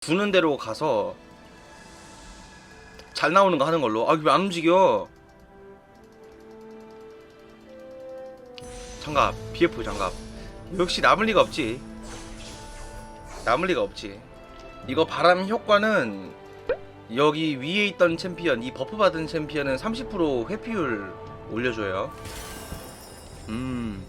주는 대로 가서 잘 나오는 거 하는 걸로. 아, 왜 안 움직여? 장갑, BF 장갑. 역시 남을 리가 없지. 남을 리가 없지. 이거 바람 효과는 여기 위에 있던 챔피언, 이 버프 받은 챔피언은 30% 회피율 올려줘요. 음.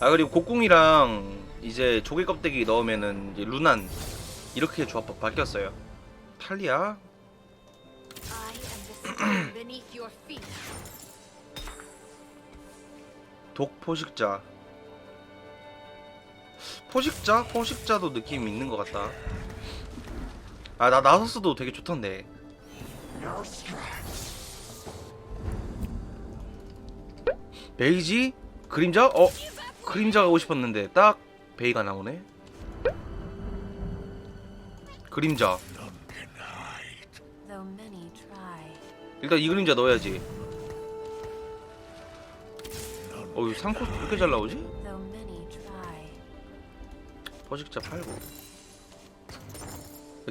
아 그리고 곡궁이랑 이제 조개 껍데기 넣으면은 루난 이렇게 조합 바뀌었어요. 탈리아. 독 포식자. 포식자? 포식자도 느낌 있는 것 같다. 아 나 나서스도 되게 좋던데. 베이지? 그림자? 어? 그림자 가고 싶었는데 딱 베이가 나오네. 그림자. 일단 이 그림자 넣어야지. 어이 상코 왜 이렇게 잘 나오지? 포식자 팔고.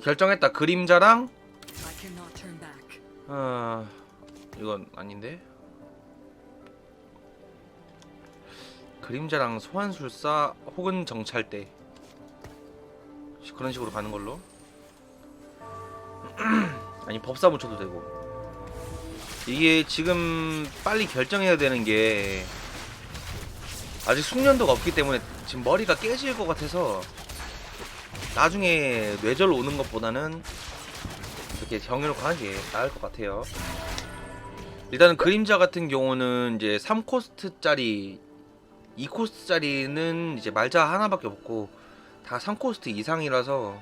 결정했다. 그림자랑. 아 이건 아닌데. 그림자랑 소환술사 혹은 정찰대 그런 식으로 가는 걸로. 아니 법사 묻혀도 되고. 이게 지금 빨리 결정해야 되는 게 아직 숙련도가 없기 때문에 지금 머리가 깨질 것 같아서 나중에 뇌절 오는 것보다는 이렇게 정해놓고 하는 게 나을 것 같아요. 일단은 그림자 같은 경우는 이제 3코스트짜리, 2코스트짜리는 이제 말자 하나밖에 없고 다 3코스트 이상이라서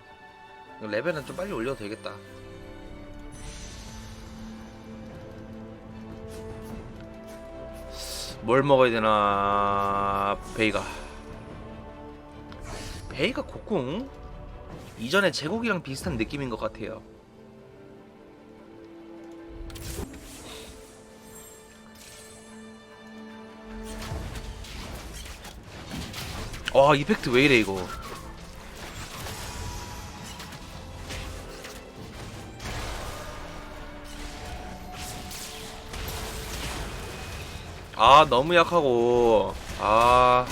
레벨은 좀 빨리 올려도 되겠다. 뭘 먹어야 되나 베이가. 베이가 곡궁? 이전에 제국이랑 비슷한 느낌인 것 같아요. 와 이펙트 왜 이래 이거 아 너무 약하고. 아.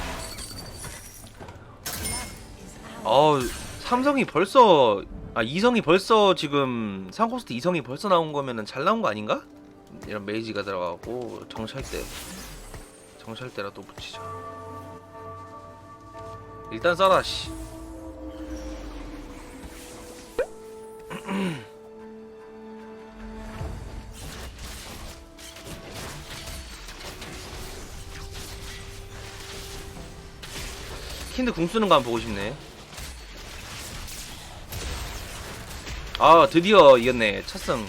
어우 삼성이 벌써 아 이성이 벌써 지금 상코스트 이성이 벌써 나온 거면은 잘 나온 거 아닌가? 이런 메이지가 들어가고 정찰대 정찰대라도 붙이자 일단 써라 씨 킨드 궁 쓰는 거 한번 보고 싶네 아 드디어 이겼네 첫승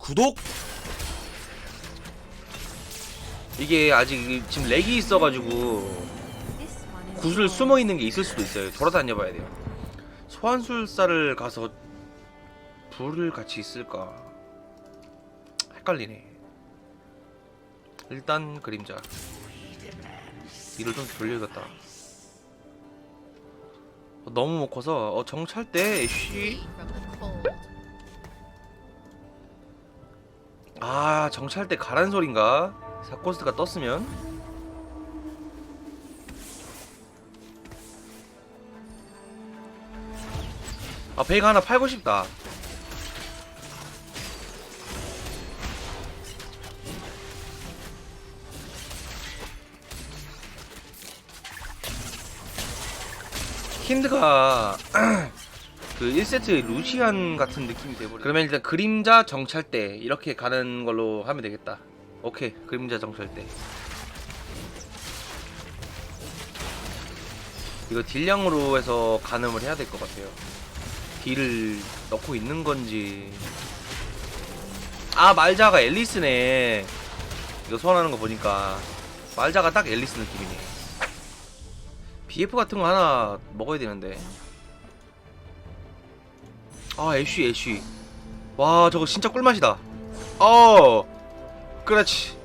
구독 이게 아직 지금 렉이 있어가지고 구슬. 숨어 있는 게 있을 수도 있어요. 돌아다녀 봐야 돼요. 소환술사를 가서 불을 같이 있을까? 헷갈리네. 일단 그림자. 이를 좀 돌려야겠다. 어, 너무 못 커서 어, 정찰 때 애쉬 From the cold. 아 정찰 때 가란 소린가? 사코스트가 떴으면 아 베이가 하나 팔고 싶다 킨드가 그 1세트 루시안 같은 느낌이 돼버려 그러면 일단 그림자 정찰대 이렇게 가는 걸로 하면 되겠다. 오케이 그림자 정찰대 이거 딜량으로 해서 가늠을 해야 될 것 같아요. 딜을 넣고 있는 건지. 아 말자가 앨리스네. 이거 소환하는 거 보니까 말자가 딱 앨리스 느낌이네 BF 같은 거 하나 먹어야 되는데. 아 애쉬 애쉬. 와 저거 진짜 꿀맛이다. 어! 그렇지.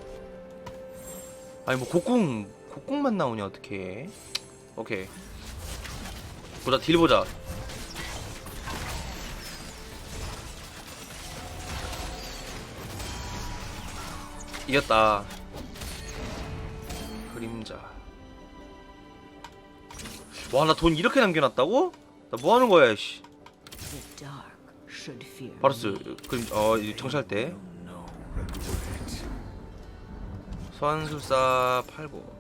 아니 뭐 곡궁 곡궁만 나오냐 어떻게 오케이. 보자 딜 보자. 이겼다. 그림자 와 나 돈 이렇게 남겨놨다고? 나 뭐하는 거야 씨. 바로스 그림 어 정찰 때 소환술사 팔고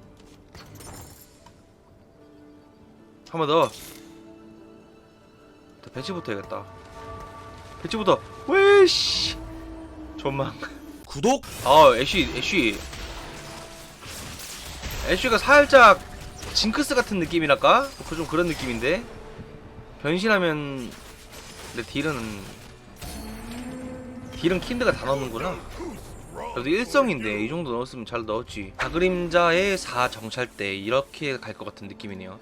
한번 더. 더 배치부터 해야겠다. 배치부터. 왜씨. 존망. 구독. 아 애쉬 애쉬. 애쉬가 살짝 징크스 같은 느낌이랄까? 그 좀 그런 느낌인데. 변신하면 근데 딜은 딜은 킨드가 다 넣는구나. 그래도 일성인데 이 정도 넣었으면 잘 넣었지. 다그림자의 4 정찰 때 이렇게 갈 것 같은 느낌이네요.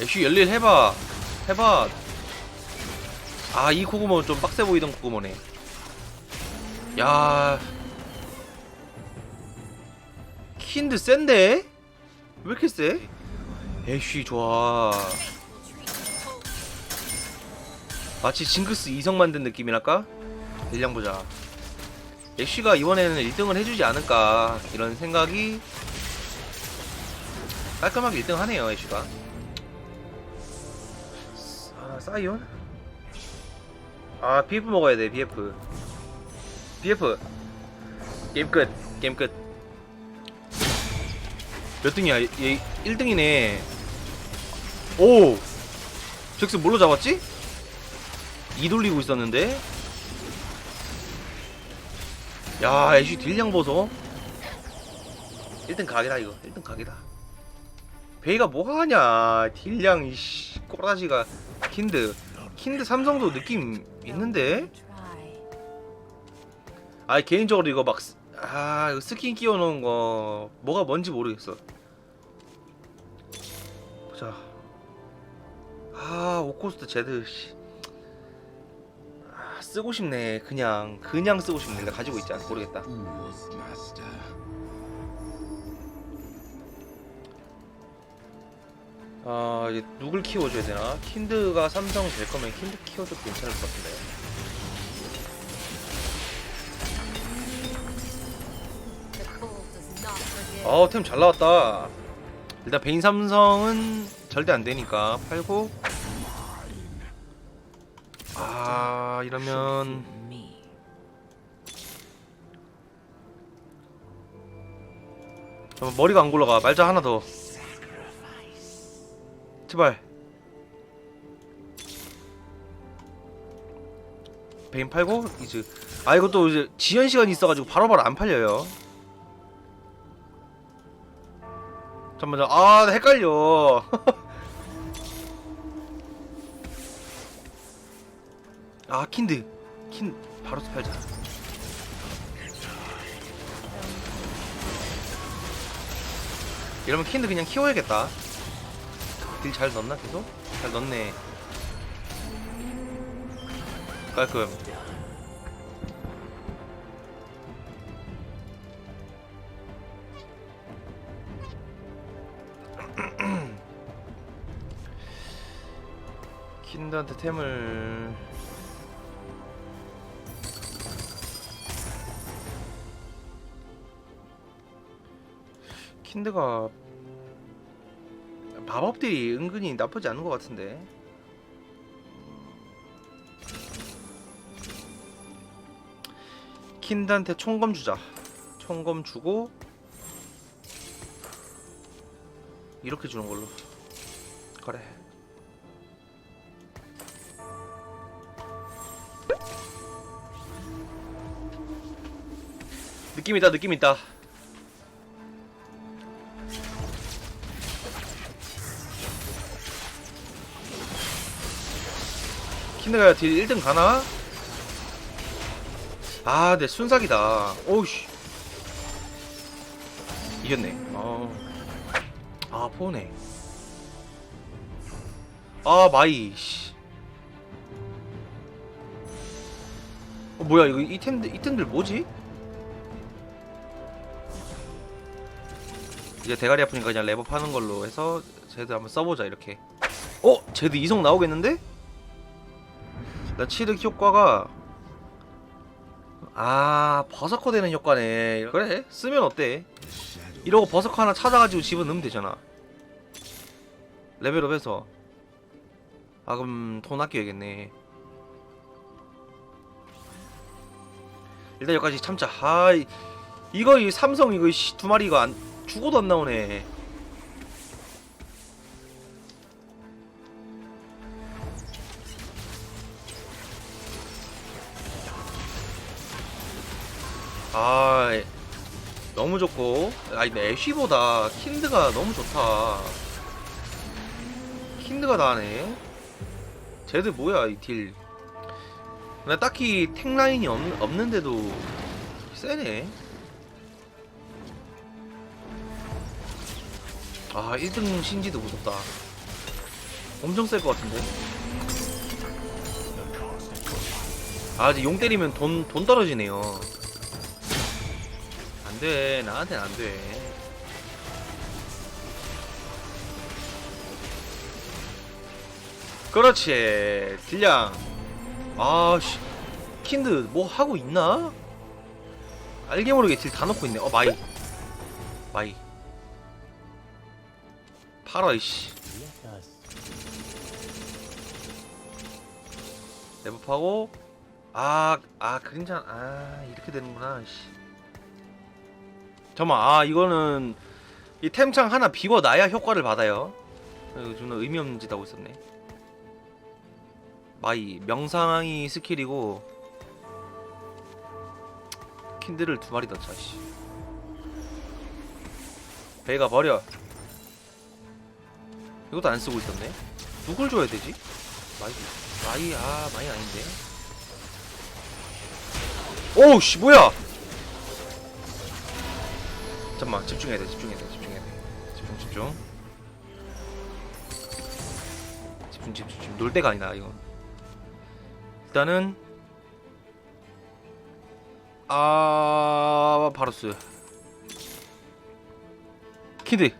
애쉬 열일 해봐. 해봐. 아, 이 고구마 좀 빡세 보이던 고구마네. 야. 킨드 센데? 왜 이렇게 세? 애쉬 좋아. 마치 징크스 이성 만든 느낌이랄까? 딜량 보자. 애쉬가 이번에는 1등을 해주지 않을까 이런 생각이 깔끔하게 1등 하네요 애쉬가. 아 사이온? 아 BF 먹어야 돼 BF. BF. 게임 끝. 게임 끝. 몇 등이야? 얘 1등이네. 오! 잭스 뭘로 잡았지? 이 돌리고 있었는데? 야, 애쉬 딜량 보소. 1등 각이다, 이거. 1등 각이다. 베이가 뭐하냐. 딜량, 이씨. 꼬라지가. 킨드. 킨드 삼성도 느낌 있는데? 아, 개인적으로 이거 막, 스- 아, 이거 스킨 끼워 놓은 거, 뭐가 뭔지 모르겠어. 보자. 아, 오코스트 제드, 씨. 아, 쓰고 싶네. 그냥, 그냥 쓰고 싶네. 내가 가지고 있지 않아. 모르겠다. 아, 이제 누굴 키워줘야 되나? 킨드가 삼성 될 거면 킨드 키워줘도 괜찮을 것 같은데. The bull does not forgive. 어우 템잘 나왔다 일단 베인 삼성은 절대 안 되니까 팔고 아 이러면. 잠깐만, 머리가 안 굴러가 말자 하나 더 제발. 베인 팔고 이제 아 이것도 이제 지연 시간이 있어가지고 바로바로 안 팔려요. 잠깐만 아 헷갈려. 아 킨드. 킨 바로 팔자. 이러면 킨드 그냥 키워야겠다 딜 잘 넣나 계속? 잘 넣네 깔끔 킨드한테 템을 킨드가 마법들이 은근히 나쁘지 않은 것 같은데. 킨드한테 총검 주자. 총검 주고 이렇게 주는 걸로. 그래. 느낌 있다 느낌 있다 같은 데 가야 딜 1등 가나? 아, 내 순삭이다. 오우씨. 이겼네. 어. 아, 포네. 아, 마이. 씨. 어, 뭐야, 이거 이템들, 이템들 뭐지? 이제 대가리 아프니까 그냥 레버 파는 걸로 해서 제드 한번 써보자, 이렇게. 어? 제드 이성 나오겠는데? 나 치득 효과가 아 버서커 되는 효과네. 그래 쓰면 어때? 이러고 버서커 하나 찾아가지고 집어넣으면 되잖아. 레벨업해서. 아 그럼 돈 아껴야겠네. 일단 여기까지 참자. 아 이- 이거 이 삼성 이거 씨, 두 마리 이거 안 죽어도 안 나오네 아 너무 좋고. 아니 근데 애쉬보다 킨드가 너무 좋다. 킨드가 나네. 쟤들 뭐야 이딜? 나 딱히 탱 라인이 없, 없는데도 세네. 아 1등 신지도 무섭다. 엄청 셀 것 같은데? 아 이제 용 때리면 돈, 돈 떨어지네요 안돼. 나한텐 안돼. 그렇지. 딜량. 아씨. 킨드 뭐 하고 있나? 알게 모르게 딜 다 넣고 있네. 어 마이. 마이. 팔아 이씨. 레버하고. 아, 아 그림자. 아 이렇게 되는구나 씨. 잠깐만 아 이거는 이 템창 하나 비워놔야 효과를 받아요. 이거 존나 의미 없는 짓 하고 있었네. 마이 명상이 스킬이고 킨드를 두 마리 넣자 씨. 배가 버려. 이것도 안 쓰고 있었네. 누굴 줘야 되지? 마이 마이 아 마이 아닌데. 오우 씨 뭐야 잠깐만 집중해야 돼 집중해야 돼 집중해야 돼. 집중 집중. 집중 집중 집중. 놀 때가 아니다 이거 일단은. 아 바로스. 키드.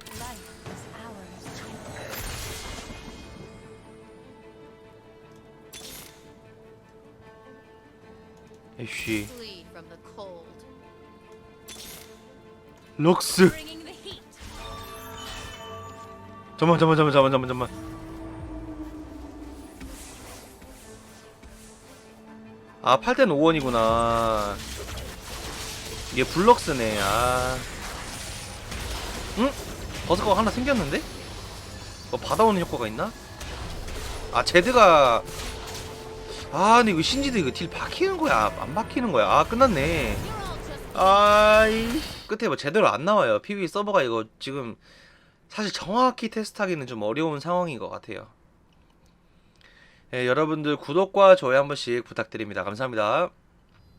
Flee 럭스. 잠만 잠만 잠만 잠만 잠만 잠만 아 8대 5원이구나 이게 블럭스네 아 응? 버스가 하나 생겼는데? 뭐 받아오는 효과가 있나? 아 제드가 아 근데 이거 신지도 이거 딜 박히는 거야 안 박히는 거야 아 끝났네 아이 끝에 뭐 제대로 안 나와요. PB 서버가 이거 지금 사실 정확히 테스트하기는 좀 어려운 상황인 것 같아요. 예, 여러분들 구독과 좋아요 한 번씩 부탁드립니다. 감사합니다.